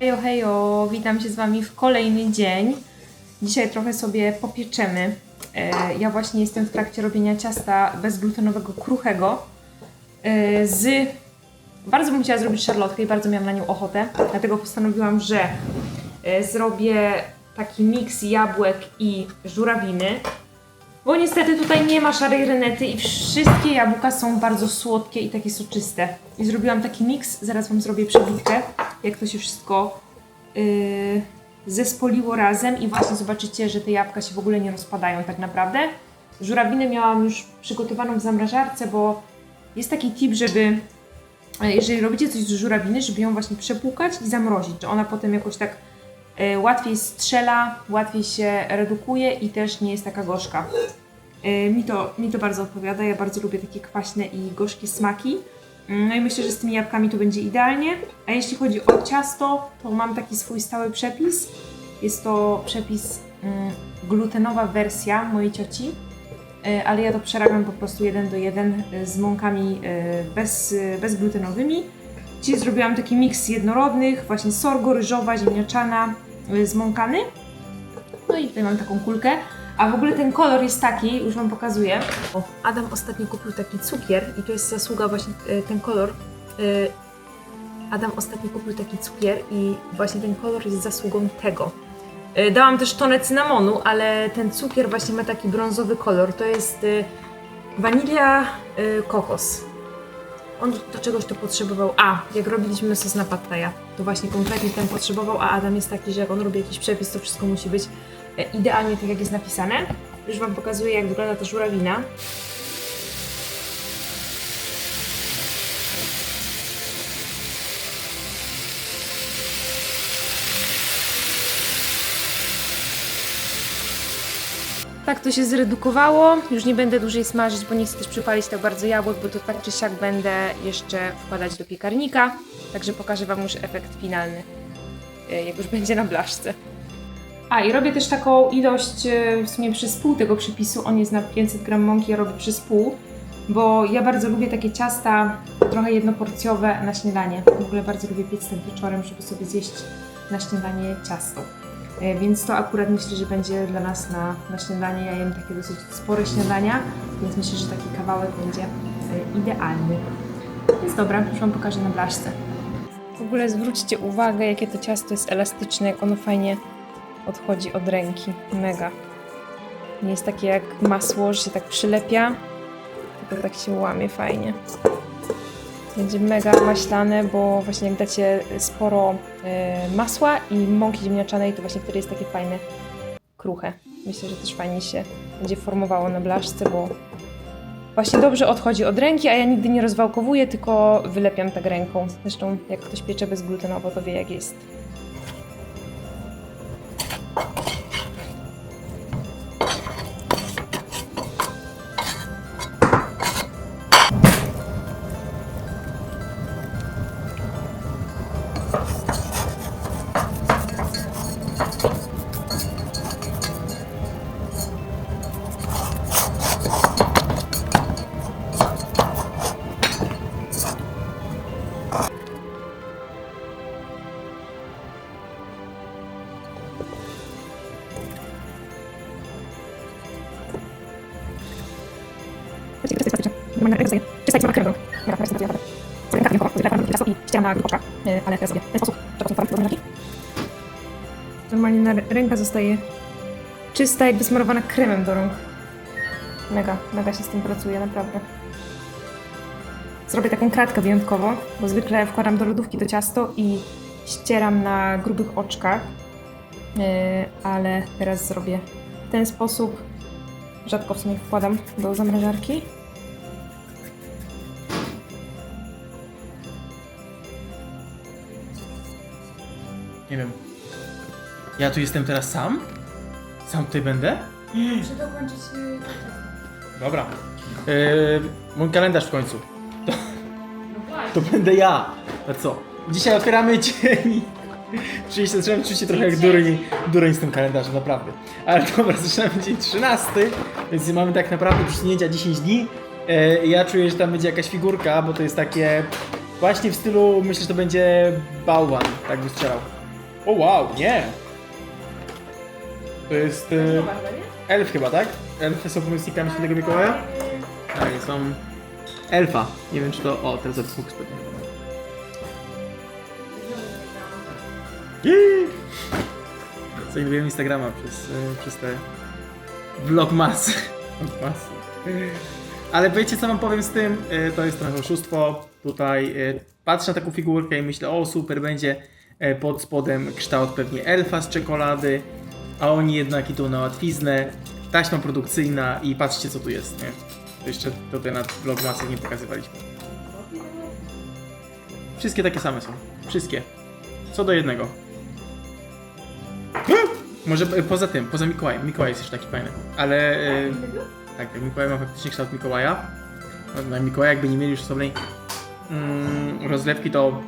Hejo, hejo, witam się z Wami w kolejny dzień. Dzisiaj trochę sobie popieczemy. E, Ja właśnie jestem w trakcie robienia ciasta bezglutenowego kruchego e, z... Bardzo bym chciała zrobić szarlotkę i bardzo miałam na nią ochotę, dlatego postanowiłam, że e, zrobię taki miks jabłek i żurawiny, bo niestety tutaj nie ma szarej renety i wszystkie jabłka są bardzo słodkie i takie soczyste. I zrobiłam taki miks, zaraz Wam zrobię przebitkę, jak to się wszystko yy, zespoliło razem i właśnie zobaczycie, że te jabłka się w ogóle nie rozpadają tak naprawdę. Żurawinę miałam już przygotowaną w zamrażarce, bo jest taki tip, żeby e, jeżeli robicie coś z żurawiny, żeby ją właśnie przepłukać i zamrozić, że ona potem jakoś tak e, łatwiej strzela, łatwiej się redukuje i też nie jest taka gorzka. E, Mi to, mi to bardzo odpowiada, ja bardzo lubię takie kwaśne i gorzkie smaki. Mm, No i myślę, że z tymi jabłkami to będzie idealnie. A jeśli chodzi o ciasto, to mam taki swój stały przepis. Jest to przepis mm, glutenowa wersja mojej cioci, E, ale ja to przerabiam po prostu jeden do jeden e, z mąkami e, bez, bezglutenowymi. Dzisiaj zrobiłam taki miks jednorodnych, właśnie sorgo, ryżowa, ziemniaczana, e, zmąkany. No i tutaj mam taką kulkę. A w ogóle ten kolor jest taki, już Wam pokazuję. O, Adam ostatnio kupił taki cukier i to jest zasługa właśnie e, ten kolor. e, Adam ostatnio kupił taki cukier i właśnie ten kolor jest zasługą tego. E, Dałam też tonę cynamonu, ale ten cukier właśnie ma taki brązowy kolor. To jest e, wanilia, e, kokos. On do czegoś to potrzebował. A, jak robiliśmy sos na pattaja, to właśnie konkretnie ten potrzebował, a Adam jest taki, że jak on robi jakiś przepis, to wszystko musi być idealnie tak, jak jest napisane. Już Wam pokazuję, jak wygląda ta żurawina. Tak to się zredukowało. Już nie będę dłużej smażyć, bo nie chcę też przypalić tak bardzo jabłek, bo to tak czy siak będę jeszcze wkładać do piekarnika. Także pokażę Wam już efekt finalny, e, jak już będzie na blaszce. A i robię też taką ilość e, w sumie przez pół tego przepisu. On jest na 500 gram mąki, ja robię przez pół, bo ja bardzo lubię takie ciasta trochę jednoporcjowe na śniadanie. W ogóle bardzo lubię piec tak wieczorem, żeby sobie zjeść na śniadanie ciasto. E, Więc to akurat myślę, że będzie dla nas na, na śniadanie. Ja jem takie dosyć spore śniadania, więc myślę, że taki kawałek będzie e, idealny. Więc dobra, już Wam pokażę na blaszce. W ogóle zwróćcie uwagę, jakie to ciasto jest elastyczne, jak ono fajnie odchodzi od ręki. Mega. Nie jest takie jak masło, że się tak przylepia, tylko tak się łamie fajnie. Będzie mega maślane, bo właśnie jak dacie sporo e, masła i mąki ziemniaczanej, to właśnie wtedy jest takie fajne, kruche. Myślę, że też fajnie się będzie formowało na blaszce, bo właśnie dobrze odchodzi od ręki, a ja nigdy nie rozwałkowuję, tylko wylepiam tak ręką. Zresztą jak ktoś piecze bezglutenowo, to wie jak jest. Normalnie na ręka zostaje czysta, jakby smarowana kremem do rąk. Mega, mega się z tym pracuje, naprawdę. Zrobię taką kratkę wyjątkowo, bo zwykle wkładam do lodówki to ciasto i ścieram na grubych oczkach, Yy, ale teraz zrobię w ten sposób. Rzadko w sumie wkładam do zamrażarki. Nie wiem. Ja tu jestem teraz sam? Sam tutaj będę? Muszę dokończyć Dobra. Yy, mój kalendarz w końcu. No To będę ja. A co? Dzisiaj otwieramy dzień. Czyli się zaczynam czuć się trochę jak dureń, dureń z tym kalendarzem, naprawdę. Ale dobra, zaczynamy dzień 13, więc mamy tak naprawdę przesunięcia 10 dni. E, ja czuję, że tam będzie jakaś figurka, bo to jest takie właśnie w stylu, myślę, że to będzie bałwan, tak by strzelał. O wow, nie! To jest e, elf chyba, tak? Elfy są pomocnikami Świętego Mikołaja? Tak, są elfa. Nie wiem czy to... O, teraz zapukł spodnie. Jej! Zajmujemy Instagrama przez, e, przez te vlogmasy. Vlogmasy. Ale wiecie co wam powiem z tym? E, To jest trochę oszustwo. Tutaj e, patrzę na taką figurkę i myślę, o super, będzie pod spodem kształt pewnie elfa z czekolady, a oni jednak idą na łatwiznę, taśma produkcyjna i patrzcie co tu jest, nie? To jeszcze tutaj na vlogmasach nie pokazywaliśmy. Wszystkie takie same są. Wszystkie. Co do jednego. Może e, poza tym, poza Mikołajem. Mikołaj jest jeszcze taki fajny. Ale e, tak, tak, Mikołaj ma faktycznie kształt Mikołaja. No, Na Mikołaja jakby nie mieli już osobnej mm, rozlewki, to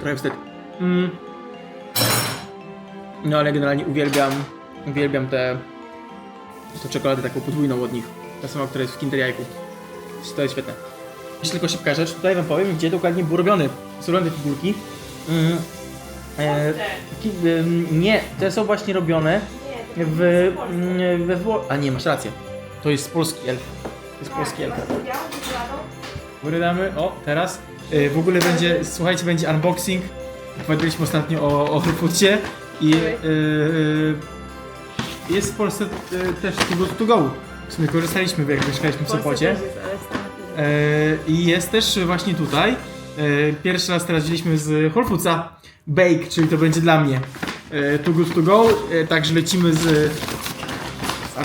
trochę wstyd. Mm. No ale generalnie uwielbiam, uwielbiam tę tę czekoladę taką podwójną od nich. Ta sama, która jest w Kinder Jajku. To jest świetne. Jeszcze tylko szybka rzecz, tutaj wam powiem, gdzie dokładnie były robione. Są robione figurki. Mm. E, em, nie, te są właśnie robione w, mm, we Wło- A nie, masz rację. To jest polski elf. To jest polski elf. Góry damy. O, teraz. Y, w ogóle będzie, słuchajcie, będzie unboxing. Powiedzieliśmy ostatnio o, o i y, y, jest w Polsce y, też Too Good To Go. W sumie korzystaliśmy, jak mieszkaliśmy w Sopocie. Y, I jest też właśnie tutaj. Y, Pierwszy raz teraz wzięliśmy z Whole Foodsa Bake, czyli to będzie dla mnie. Y, Too Good To Go, y, także lecimy z, z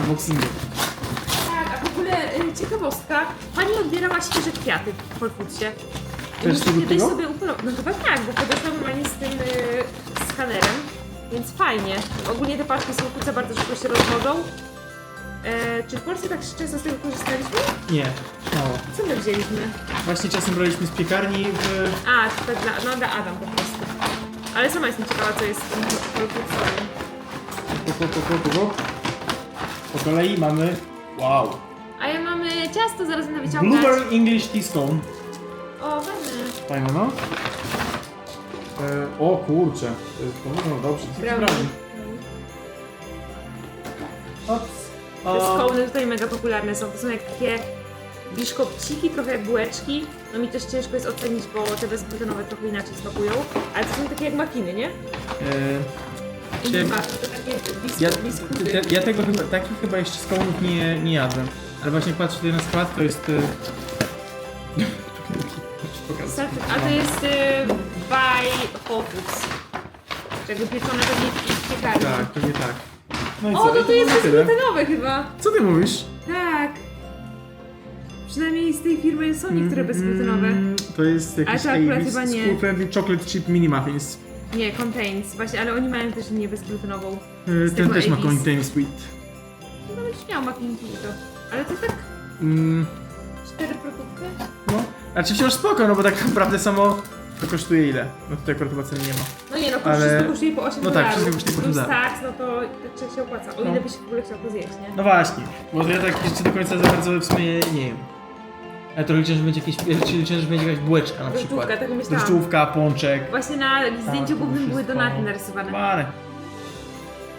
unboxingiem. Tak, a w ogóle y, ciekawostka. Pani odbierała świeże kwiaty w Whole Musicie tego kiedyś tego? sobie upolować. No chyba tak, bo podeszła normalnie z tym y, skanerem, więc fajnie. Ogólnie te paczki Whole Foodsa bardzo szybko się rozchodzą. E, czy w Polsce tak często z tego korzystaliśmy? Nie, mało. Co my wzięliśmy? Właśnie czasem braliśmy z piekarni w... A, to tak dla, no dla Adam po prostu. Ale sama jestem ciekawa, co jest w tym. Po, po, po, po, po, po. Po kolei mamy... Wow. A ja mamy ciasto, zaraz będę wyciągać. Blueberry English Tea Stone. O, fajne. No. E, o kurczę. E, To wygląda dobrze. Co brownie? Ops. Te O, skołny tutaj mega popularne są. To są jak takie biszkopciki, trochę jak bułeczki. No mi też ciężko jest ocenić, bo te bezglutenowe trochę inaczej smakują. Ale to są takie jak makiny, nie? e, I Czy- chyba to takie bisk- ja, biskuty. ja, ja tego chyba, takich chyba jeszcze skołów nie, nie jadłem. Ale właśnie patrzę tutaj na skład, to jest... E... A to jest y, by Whole Foods. Jakby pieczone pewnie w piekarni. Tak, pewnie tak. No i O, no I to jest było tyle. bezglutenowe chyba. Co ty mówisz? Tak. Przynajmniej z tej firmy są niektóre bezglutenowe. Mm, To jest jakiś to akurat chyba nie. School Friendly Chocolate Chip Mini Muffins. Nie, contains. Właśnie, ale oni mają też linię bezglutenową. E, Z Ten tego też ma ABC. contain sweet. No będziesz miał makinki i to. Ale to tak Mm, cztery produkty? no, znaczy wciąż spoko, no bo tak naprawdę samo to kosztuje ile? No tutaj akurat chyba ceny nie ma. No nie no, to Ale- wszystko kosztuje po 8 no tak, wszystko kosztuje po Plus 8 dolarów. no to tak się opłaca. O No. ile byś w ogóle chciał to zjeść, nie? No właśnie, bo ja tak jeszcze do końca za bardzo w sumie nie wiem. Ja to liczę, że będzie jakieś, ja liczę, że będzie jakaś bułeczka na przykład. Drożdżówka, tak myślałam. Drożdżówka, pączek. Właśnie na zdjęciu to głównym były wszystko. donaty narysowane. Mane.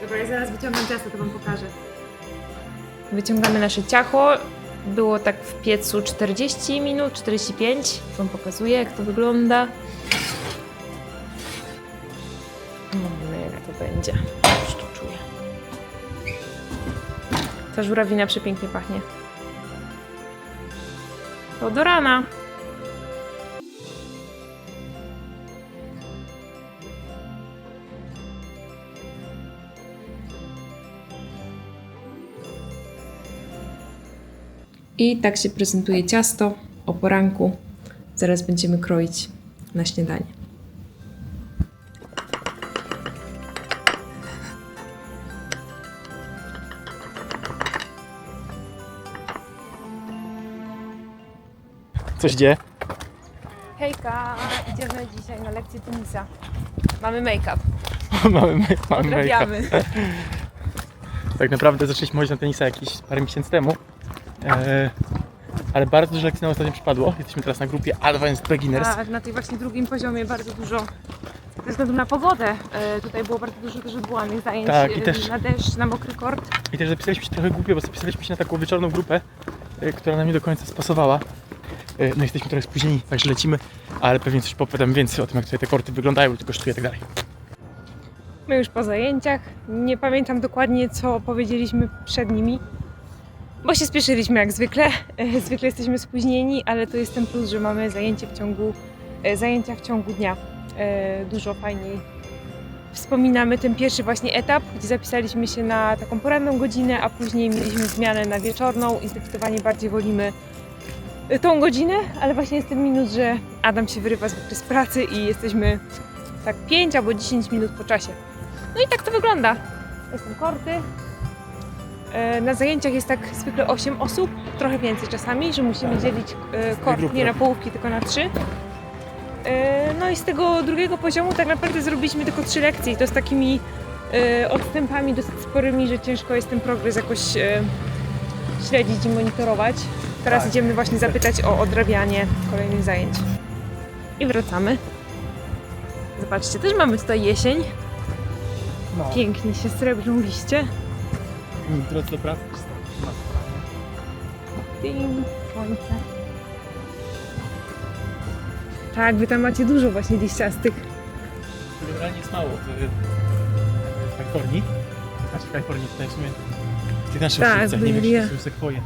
Dobra, ja zaraz wyciągam ciasto, to wam pokażę. Wyciągamy nasze ciacho. Było tak w piecu 40 minut, 45. Wam pokazuję, jak to wygląda. No, jak to będzie. Już to czuję. Ta żurawina przepięknie pachnie. To do rana. I tak się prezentuje ciasto o poranku. Zaraz będziemy kroić na śniadanie. Coś dzieje? Hejka, idziemy dzisiaj na lekcję tenisa. Mamy make-up, mamy mamy make-up. Tak naprawdę zaczęliśmy chodzić na tenisa jakieś parę miesięcy temu. E, ale bardzo dużo lekcji nam ostatnio przypadło. Jesteśmy teraz na grupie Advanced Beginners. Tak, na tej właśnie drugim poziomie bardzo dużo Ze względu na pogodę. E, tutaj było bardzo dużo też odwołanych zajęć Tak, i e, też- na deszcz, na mokry kort. I też zapisaliśmy się trochę głupio, bo zapisaliśmy się na taką wieczorną grupę, y, która nam nie do końca spasowała. Y, No jesteśmy trochę spóźnieni, także lecimy, ale pewnie coś powiadam więcej o tym, jak tutaj te korty wyglądają, ile to kosztuje i tak dalej. My już po zajęciach. Nie pamiętam dokładnie, co powiedzieliśmy przed nimi, bo się spieszyliśmy jak zwykle. E, Zwykle jesteśmy spóźnieni, ale to jest ten plus, że mamy zajęcie w ciągu, e, zajęcia w ciągu dnia. E, Dużo fajniej wspominamy ten pierwszy właśnie etap, gdzie zapisaliśmy się na taką poranną godzinę, a później mieliśmy zmianę na wieczorną i zdecydowanie bardziej wolimy tą godzinę, ale właśnie jest ten minus, że Adam się wyrywa zwykle z pracy i jesteśmy tak 5 albo 10 minut po czasie. No i tak to wygląda. Są korty. E, Na zajęciach jest tak zwykle 8 osób, trochę więcej czasami, że musimy dzielić e, kort nie na połówki, tylko na trzy. E, No i z tego drugiego poziomu tak naprawdę zrobiliśmy tylko trzy lekcje i to z takimi odstępami dosyć sporymi, że ciężko jest ten progres jakoś śledzić i monitorować. Teraz Tak. idziemy właśnie zapytać o odrabianie kolejnych zajęć. I wracamy. Zobaczcie, też mamy tutaj jesień. No. Pięknie się srebrną liście. Drodzy do pracy. Ding, słońce. Tak, wy tam macie dużo właśnie liściastych. Generalnie jest mało w, w Kalifornii. Znaczy w Kalifornii tutaj w sumie w tych naszych Tak, nie wiem, czy to są sekwoje.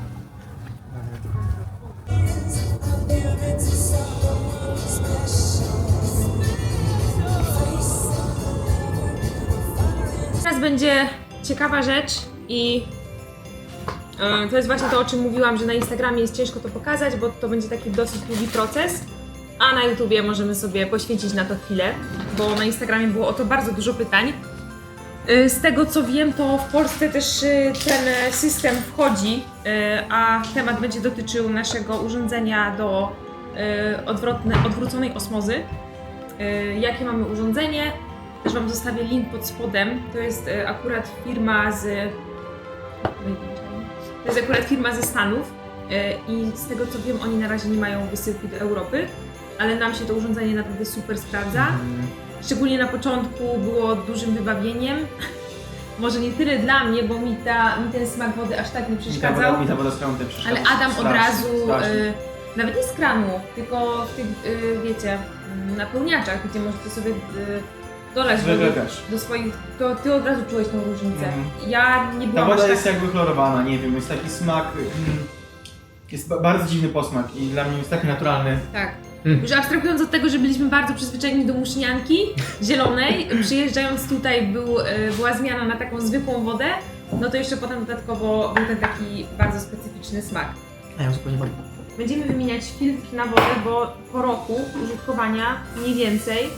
Teraz będzie ciekawa rzecz i e, to jest właśnie to, o czym mówiłam, że na Instagramie jest ciężko to pokazać, bo to będzie taki dosyć długi proces, a na YouTubie możemy sobie poświęcić na to chwilę, bo na Instagramie było o to bardzo dużo pytań. E, Z tego co wiem, to w Polsce też e, ten system wchodzi, a temat będzie dotyczył naszego urządzenia do odwrotne, odwróconej osmozy. Jakie mamy urządzenie? Też Wam zostawię link pod spodem. To jest akurat firma z. To jest akurat firma ze Stanów e, i z tego co wiem, oni na razie nie mają wysyłki do Europy, ale nam się to urządzenie naprawdę super sprawdza. Mm, Szczególnie na początku było dużym wybawieniem. Może nie tyle dla mnie, bo mi, ta, mi ten smak wody aż tak nie przeszkadzał. Mi ta woda z kranu też przeszkadza. Ale Adam od razu, y, nawet nie z kranu, tylko w tych, y, wiecie, napełniaczach, gdzie możecie sobie y, dolać Zwykle też. do swoich, to ty od razu czułeś tą różnicę. Mhm. Ja nie Ta byłam woda aż jest tak... jakby chlorowana, nie wiem, jest taki smak... mm, Jest ba- bardzo dziwny posmak i dla mnie jest taki naturalny. Tak. Mm. Już abstrahując od tego, że byliśmy bardzo przyzwyczajeni do musznianki zielonej, przyjeżdżając tutaj był, y, była zmiana na taką zwykłą wodę, no to jeszcze potem dodatkowo był ten taki bardzo specyficzny smak. A ja zupełnie wolę. Będziemy wymieniać filtr na wodę, bo po roku użytkowania mniej więcej e,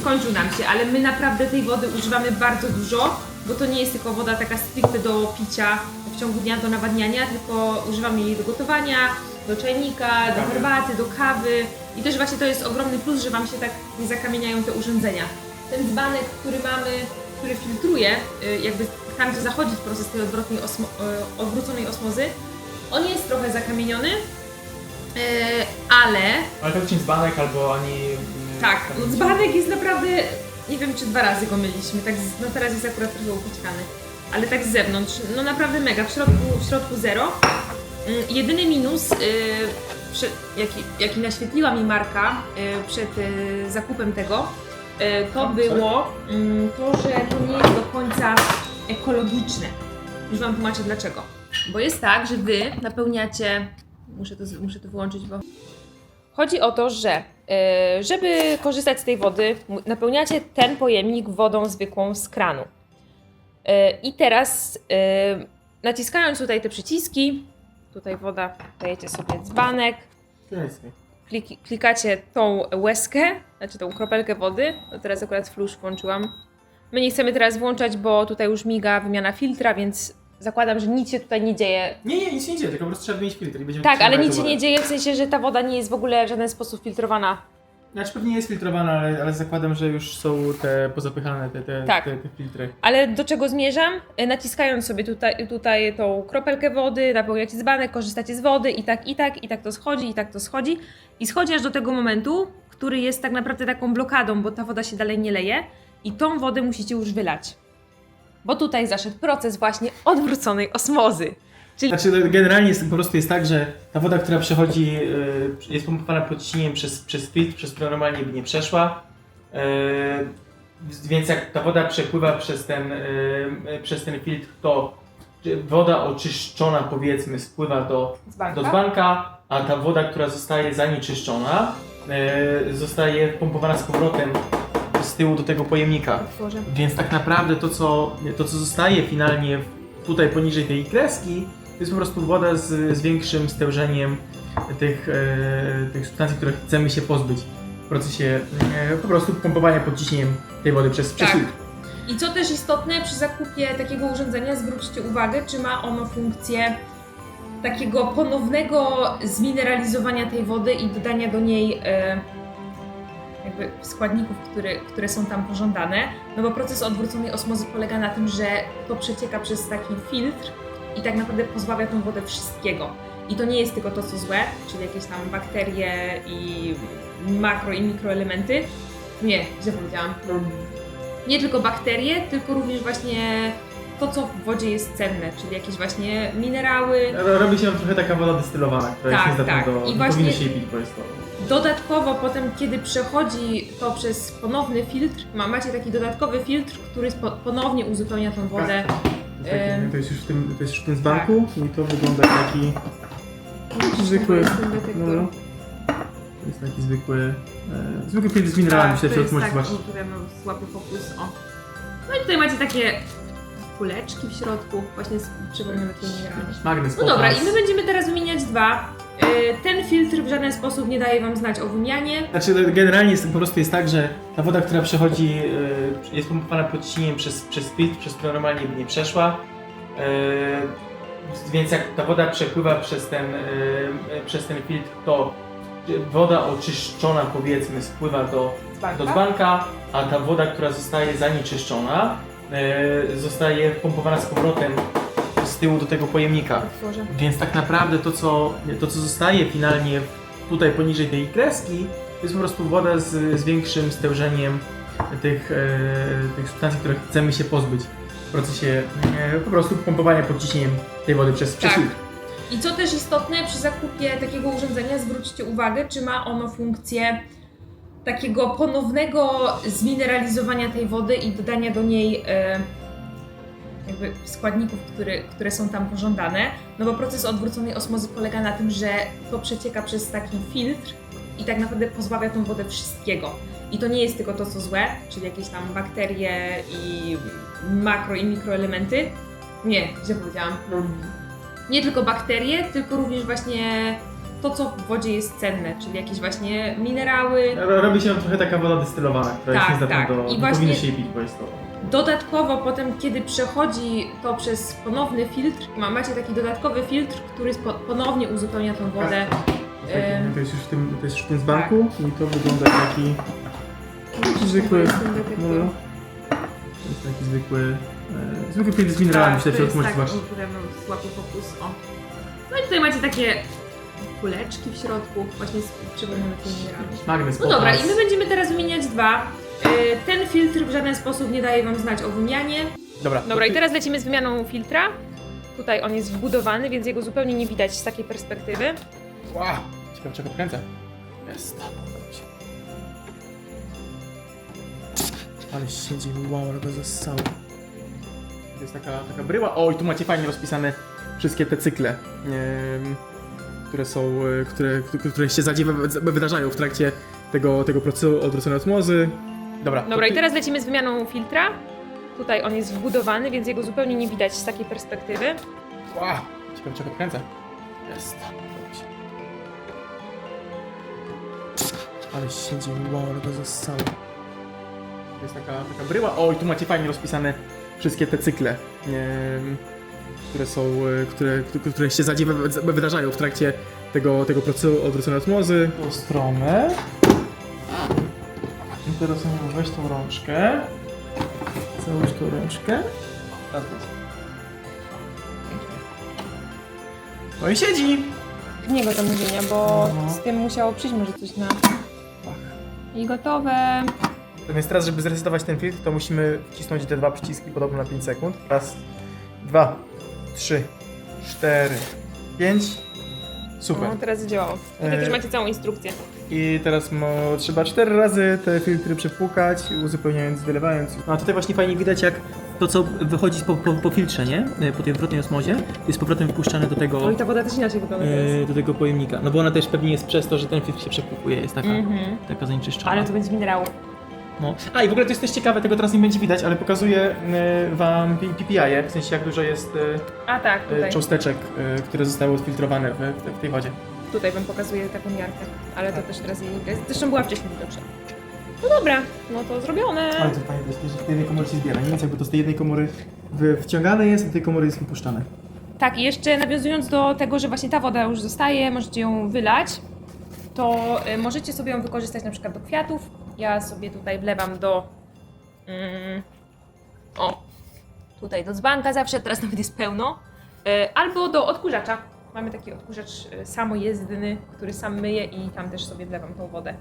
skończył nam się, ale my naprawdę tej wody używamy bardzo dużo, bo to nie jest tylko woda taka stricte do picia w ciągu dnia, do nawadniania, tylko używamy jej do gotowania, do czajnika, do herbaty, do kawy i też właśnie to jest ogromny plus, że Wam się tak nie zakamieniają te urządzenia. Ten dzbanek, który mamy, który filtruje, y, jakby tam gdzie zachodzi proces tej odwrotnej osmo- y, odwróconej osmozy, on jest trochę zakamieniony, e, ale Ale faktycznie dzbanek albo ani... tak, dzbanek jest naprawdę, nie wiem czy dwa razy go myliśmy, tak, z- no teraz jest akurat trochę upieczkany, ale tak z zewnątrz, no naprawdę mega, w środku, w środku zero. Mm, Jedyny minus, y, prze- jaki, jaki naświetliła mi Marka y, przed y, zakupem tego, y, to było mm, to, że to nie jest do końca ekologiczne. Już Wam tłumaczę dlaczego. Bo jest tak, że Wy napełniacie, muszę to, muszę to wyłączyć, bo Chodzi o to, że e, żeby korzystać z tej wody, napełniacie ten pojemnik wodą zwykłą z kranu. E, I teraz e, naciskając tutaj te przyciski, tutaj woda, dajecie sobie dzbanek, kliki, klikacie tą łezkę, znaczy tą kropelkę wody, no teraz akurat flusz włączyłam. My nie chcemy teraz włączać, bo tutaj już miga wymiana filtra, więc zakładam, że nic się tutaj nie dzieje Nie, nie, nic się nie dzieje, tylko po prostu trzeba wymienić filtr i będziemy tak, ale nic się nie dzieje, w sensie, że ta woda nie jest w ogóle w żaden sposób filtrowana. Znaczy pewnie jest filtrowana, ale, ale zakładam, że już są te pozapychane te, te, Tak. te, te filtry. Ale do czego zmierzam? E, Naciskając sobie tutaj, tutaj tą kropelkę wody, napełniacie dzbanek, korzystacie z wody i tak, i tak, i tak to schodzi, i tak to schodzi. I schodzi aż do tego momentu, który jest tak naprawdę taką blokadą, bo ta woda się dalej nie leje i tą wodę musicie już wylać. Bo tutaj zaszedł proces właśnie odwróconej osmozy. Czyli Znaczy generalnie jest, po prostu jest tak, że ta woda, która przechodzi, y, jest pompowana pod ciśnieniem przez, przez filtr, przez który normalnie by nie przeszła. Y, Więc jak ta woda przepływa przez ten, y, y, przez ten filtr, to woda oczyszczona powiedzmy spływa do, dzbanka. do dzbanka, a ta woda, która zostaje zanieczyszczona, y, zostaje pompowana z powrotem z tyłu do tego pojemnika. Otworzę. Więc tak naprawdę to co, to, co zostaje finalnie tutaj poniżej tej kreski, to jest po prostu woda z, z większym stężeniem tych, e, tych substancji, których chcemy się pozbyć w procesie e, po prostu pompowania pod ciśnieniem tej wody przez, przez Tak. filtr. I co też istotne, przy zakupie takiego urządzenia zwróćcie uwagę, czy ma ono funkcję takiego ponownego zmineralizowania tej wody i dodania do niej e, jakby składników, które, które są tam pożądane. No bo proces odwróconej osmozy polega na tym, że to przecieka przez taki filtr i tak naprawdę pozbawia tą wodę wszystkiego. I to nie jest tylko to, co złe, czyli jakieś tam bakterie i makro i mikroelementy. Nie, źle powiedziałam nie tylko bakterie, tylko również właśnie to, co w wodzie jest cenne, czyli jakieś właśnie minerały. Ro- Robi się trochę taka woda destylowana, która Tak, jest niezdatna tak. do... I nie właśnie- powinno się jej pić, bo jest to... Dodatkowo potem, kiedy przechodzi to przez ponowny filtr, ma, macie taki dodatkowy filtr, który spo, ponownie uzupełnia tą wodę. Taki, Em. to, jest już w tym, to jest już w tym dzbanku i to wygląda jak taki... zwykły- detektor. No, to jest taki zwykły... E, zwykły filtr z minerałami, Tak, myślę, że możecie tak, zobaczyć. mam słaby fokus, o. No i tutaj macie takie kuleczki w środku, właśnie z przypomniane takie mineralne. Magnes, No dobra, i my będziemy teraz wymieniać dwa. Y, Ten filtr w żaden sposób nie daje Wam znać o wymianie. Znaczy no, generalnie jest, po prostu jest tak, że ta woda, która przechodzi, y, jest pompowana pod ciśnieniem przez, przez filtr, przez który normalnie by nie przeszła. Y, Więc jak ta woda przepływa przez ten, przez ten filtr, to woda oczyszczona powiedzmy spływa do, Dzbanka. do dzbanka, a ta woda, która zostaje zanieczyszczona, zostaje pompowana z powrotem tyłu do tego pojemnika. Otworzę. Więc tak naprawdę to co, to, co zostaje finalnie tutaj poniżej tej kreski, to jest po prostu woda z, z większym stężeniem tych, e, tych substancji, których chcemy się pozbyć w procesie e, po prostu pompowania pod ciśnieniem tej wody przez, Tak. I co też istotne, przy zakupie takiego urządzenia zwróćcie uwagę, czy ma ono funkcję takiego ponownego zmineralizowania tej wody i dodania do niej e, jakby składników, które, które są tam pożądane. No bo proces odwróconej osmozy polega na tym, że to przecieka przez taki filtr i tak naprawdę pozbawia tą wodę wszystkiego. I to nie jest tylko to, co złe, czyli jakieś tam bakterie i makro i mikroelementy. Nie, źle powiedziałam nie tylko bakterie, tylko również właśnie to, co w wodzie jest cenne, czyli jakieś właśnie minerały. Ro- Robi się trochę taka woda destylowana, która Tak, jest niezdatna tak. do... I nie właśnie- powinno się jej pić, bo jest to... Dodatkowo potem, kiedy przechodzi to przez ponowny filtr, ma, macie taki dodatkowy filtr, który spo, ponownie uzupełnia tą wodę. Em. To jest już w tym, to jest już w tym dzbanku i to wygląda jak taki... zwykły- detektor. No, to jest taki zwykły... E, zwykły filtr z minerałami, myślę, to że jest tak, słaby fokus, o. No i tutaj macie takie kuleczki w środku, właśnie z przypomniane tymi mineralami. Magnes, No dobra, i my będziemy teraz wymieniać dwa. Y, Ten filtr w żaden sposób nie daje Wam znać o wymianie. Dobra, Dobra, i teraz lecimy z wymianą filtra. Tutaj on jest wbudowany, więc jego zupełnie nie widać z takiej perspektywy. Wow, ciekawe czego kręcę. Jest. Ale siedzi, wow, ale go zassało. To jest taka, taka bryła. O, i tu macie fajnie rozpisane wszystkie te cykle, które są, e, które, które się zadziewa, wydarzają w trakcie tego, tego procesu odwróconej osmozy. Dobra, Dobra, i ty- teraz lecimy z wymianą filtra. Tutaj on jest wbudowany, więc jego zupełnie nie widać z takiej perspektywy. Wow, ciekawe czego kręcę. Jest. Ale siedzi, wow, ale go. To jest taka, taka bryła. O, i tu macie fajnie rozpisane wszystkie te cykle, em, które są, e, które, które się zadziewa, wydarzają w trakcie tego, tego procesu odwróconej osmozy. Tą stronę. Teraz sobie weź tą rączkę. Załóż tą rączkę. No i siedzi! Nie go to mówienia, bo No. z tym musiało przyjść może coś na... I gotowe. Więc teraz, żeby zresetować ten filtr, to musimy wcisnąć te dwa przyciski podobno na 5 sekund. Raz, dwa, trzy, cztery, pięć. Super. No, teraz zadziałało. Tutaj E, też macie całą instrukcję. I teraz mo, trzeba cztery razy te filtry przepłukać, uzupełniając, wylewając. No a tutaj właśnie fajnie widać, jak to, co wychodzi po, po, po filtrze, nie? E, Po tej odwrotnej osmozie, jest z powrotem wypuszczane do tego, No i ta woda też inaczej wygląda e, do tego pojemnika. No bo ona też pewnie jest przez to, że ten filtr się przepłukuje, jest taka, Mhm. taka zanieczyszczona. Ale to będzie minerału. No. A i w ogóle to jest też ciekawe, tego teraz nie będzie widać, ale pokazuję e, wam PPI, -e, w sensie jak dużo jest e, A tak, tutaj. cząsteczek, które zostały odfiltrowane w, w, w tej wodzie. Tutaj wam pokazuję taką miarkę. Ale to też teraz jej nie widać. Zresztą była wcześniej widoczna. No dobra, no to zrobione. Ale to fajnie, to jest, że tej jednej komory się zbiera, nie? Więc jakby to z tej jednej komory wy- wciągane jest, a z tej komory jest wypuszczane. Tak, i jeszcze nawiązując do tego, że właśnie ta woda już zostaje, możecie ją wylać, to y, możecie sobie ją wykorzystać na przykład do kwiatów. Ja sobie tutaj wlewam do. Mm, o, tutaj do dzbanka zawsze, teraz nawet jest pełno. Y, albo do odkurzacza. Mamy taki odkurzacz y, samojezdny, który sam myje i tam też sobie wlewam tą wodę.